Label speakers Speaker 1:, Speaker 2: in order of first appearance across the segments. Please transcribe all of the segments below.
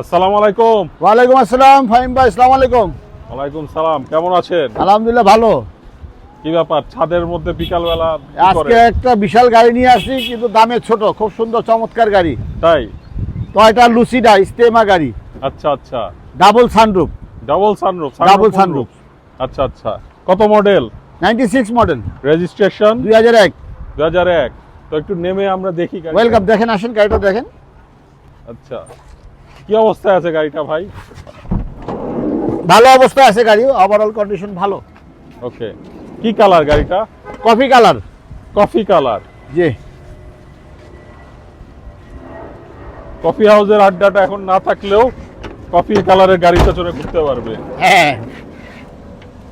Speaker 1: আসসালামু আলাইকুম।
Speaker 2: ওয়ালাইকুম আসসালাম ফাহিম ভাই আসসালামু আলাইকুম।
Speaker 1: ওয়ালাইকুম সালাম কেমন আছেন?
Speaker 2: আলহামদুলিল্লাহ ভালো।
Speaker 1: কি ব্যাপার ছাদের মধ্যে বিকাল বেলা
Speaker 2: আজকে একটা বিশাল গাড়ি নিয়ে আসছি কিন্তু দামে ছোট খুব সুন্দর চমৎকার গাড়ি।
Speaker 1: তাই?
Speaker 2: টয়টা লুসিডা স্টেমা গাড়ি।
Speaker 1: আচ্ছা আচ্ছা।
Speaker 2: Double sunroof.
Speaker 1: Double sunroof
Speaker 2: Double sunroof।
Speaker 1: আচ্ছা আচ্ছা। কত model?
Speaker 2: Ninety six model.
Speaker 1: Registration
Speaker 2: দুই হাজার এক।
Speaker 1: দু হাজার এক। তো একটু নেমে আমরা দেখি গাড়িটা।
Speaker 2: ওয়েলকাম দেখেন আসেন গাড়িটা দেখেন।
Speaker 1: আচ্ছা। কি অবস্থায় আছে গাড়িটা ভাই?
Speaker 2: ভালো অবস্থায় আছে গাড়ি ওভারঅল কন্ডিশন ভালো।
Speaker 1: ওকে কি কালার গাড়িটা?
Speaker 2: Coffee colour.
Speaker 1: Coffee colour.
Speaker 2: জি।
Speaker 1: কফি হাউসের আড্ডাটা এখন না থাকলেও কফি কালারের গাড়িটা চড়ে ঘুরতে পারবে।
Speaker 2: হ্যাঁ।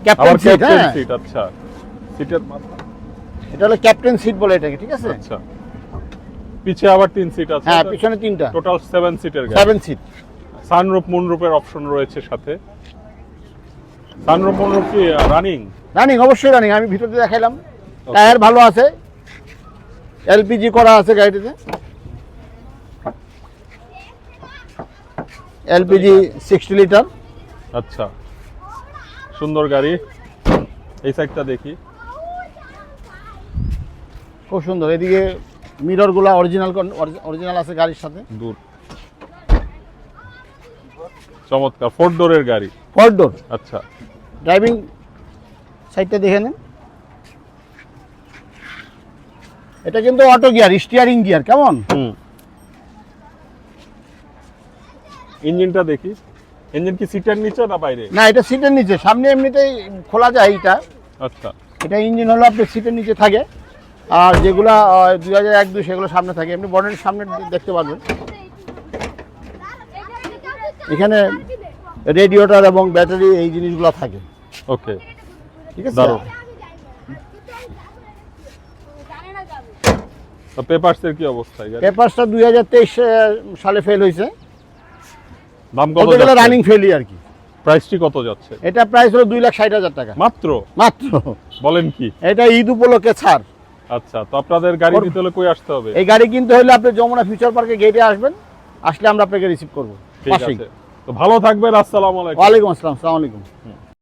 Speaker 2: ক্যাপ্টেন সিট
Speaker 1: আচ্ছা। সিটের মাথা।
Speaker 2: এটা হলো ক্যাপ্টেন সিট বলে এটাকে ঠিক আছে?
Speaker 1: আচ্ছা। পিছে আবার তিন সিট আছে
Speaker 2: হ্যাঁ পিছনে তিনটা।
Speaker 1: টোটাল সেভেন সিটের গাড়ি।
Speaker 2: সেভেন সিট
Speaker 1: সানরুফ মুনরুফের অপশন রয়েছে সাথে। সানরুফ মুনরুফ কি রানিং
Speaker 2: রানিং অবশ্যই রানিং আমি ভিতরে দেখাইলাম। টায়ার ভালো আছে। এলপিজি করা আছে গাড়িটিতে। এলপিজি সিক্সটি লিটার
Speaker 1: আচ্ছা সুন্দর গাড়ি। এই সাইডটা দেখি।
Speaker 2: খুব সুন্দর এদিকে মিররগুলো অরিজিনাল অরিজিনাল আছে গাড়ির সাথে।
Speaker 1: দূর। চমৎকার ফোর ডোরের গাড়ি।
Speaker 2: ফোর ডোর
Speaker 1: আচ্ছা।
Speaker 2: ড্রাইভিং সাইডটা দেখে নেন। এটা কিন্তু অটো গিয়ার স্টিয়ারিং গিয়ার কেমন?
Speaker 1: হুম। ইঞ্জিনটা দেখি। ইঞ্জিন কি সিটের নিচে না বাইরে?
Speaker 2: না এটা সিটের নিচে। সামনে এমনিতেই খোলা যায় এটা।
Speaker 1: আচ্ছা।
Speaker 2: এটা ইঞ্জিন হলো আপনার সিটের নিচে থাকে। আর যেগুলো দুই হাজার এক দুই সেগুলো সামনে থাকে। এমনি বডির সামনে দেখতে পারবেন। এখানে রেডিওটার এবং ব্যাটারি এই জিনিসগুলো থাকে।
Speaker 1: ওকে।
Speaker 2: ঠিক আছে?
Speaker 1: তো পেপারসের কি অবস্থা
Speaker 2: পেপারসটা দুই হাজার তেইশ সালে ফেল হয়েছে।
Speaker 1: দাম কত
Speaker 2: গেলে রানিং ফেলই আর কি।
Speaker 1: প্রাইসটি কত যাচ্ছে?
Speaker 2: এটা প্রাইস হলো দুই লাখ ষাট হাজার টাকা।
Speaker 1: মাত্র?
Speaker 2: মাত্র।
Speaker 1: বলেন কি?
Speaker 2: এটা ঈদ উপলক্ষে ছাড়।
Speaker 1: আচ্ছা তো আপনাদের গাড়ি নিতে হলে কই আসতে হবে?
Speaker 2: এই গাড়ি কিনতে হলে আপনি যমুনা ফিউচার পার্কে গেটে আসবেন আসলে আমরা আপনাকে রিসিভ করব।
Speaker 1: ঠিক আছে। তো ভালো থাকবেন আসসালামু আলাইকুম।
Speaker 2: ওয়ালাইকুম আসসালাম আসসালামু আলাইকুম।